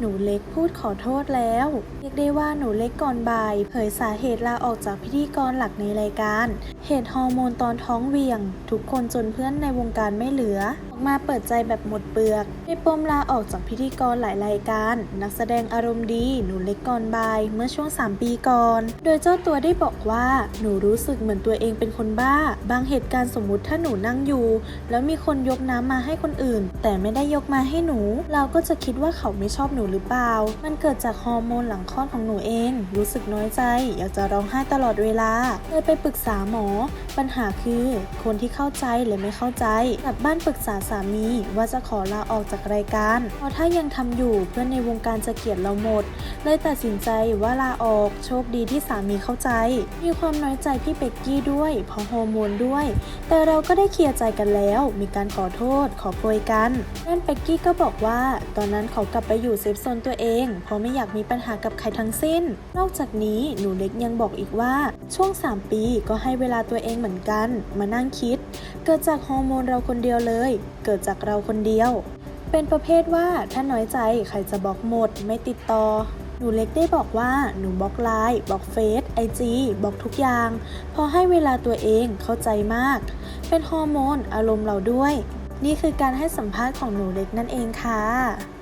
หนูเล็กพูดขอโทษแล้ว เรียกได้ว่าหนูเล็กก่อนบ่ายเผยสาเหตุลาออกจากพิธีกรหลักในรายการ เหตุฮอร์โมนตอนท้องเวียง ทุกคนจนเพื่อนในวงการไม่เหลือ มาเปิดใจแบบหมดเปลือกในปมลาออกจากพิธีกรหลายรายการ นักแสดงอารมณ์ดีหนูเล็กก่อนบายเมื่อช่วง 3 ปีก่อน โดยเจ้าตัวได้บอกว่าหนูรู้สึกเหมือนตัวเองเป็นคนบ้า บางเหตุการณ์สมมุติถ้าหนูนั่งอยู่ แล้วมีคนยกน้ำมาให้คนอื่น แต่ไม่ได้ยกมาให้หนู เราก็จะคิดว่าเขาไม่ชอบหนูหรือเปล่า มันเกิดจากฮอร์โมนหลังคลอดของหนูเอง รู้สึกน้อยใจ อยากจะร้องไห้ตลอดเวลาเลยไปปรึกษาหมอ ปัญหาคือคนที่เข้าใจหรือไม่เข้าใจกลับบ้านปรึกษาสามี ว่าจะขอลาออกจากรายการเพราะถ้ายังทำอยู่เพื่อนในวงการจะเกลียดเราหมด เลยตัดสินใจว่าลาออกโชคดีที่สามีเข้าใจ มีความน้อยใจพี่เป็กกี้ด้วยเพราะฮอร์โมนด้วย แต่เราก็ได้เคลียร์ใจกันแล้ว มีการขอโทษ ขอโพยกันนั่นเป็กกี้ก็บอกว่า ตอนนั้นเขากลับไปอยู่เซฟโซนตัวเอง เพราะไม่อยากมีปัญหากับใครทั้งสิ้น นอกจากนี้หนูเล็กยังบอกอีกว่าช่วง 3 ปีก็ให้เวลาตัวเองเหมมือนกัน มานั่งคิด เกิดจากฮอร์โมนเราคนเดียวเลย เกิดจากเราคนเดียว เป็นประเภทว่าถ้าน้อยใจใครจะบล็อกหมด ไม่ติดต่อ หนูเล็กได้บอกว่าหนูบล็อกไลน์บล็อกเฟซไอจีบล็อกทุกอย่าง พอให้เวลาตัวเองเข้าใจมาก เป็นฮอร์โมนอารมณ์เราด้วย นี่คือการให้สัมภาษณ์ของหนูเล็กนั่นเองค่ะ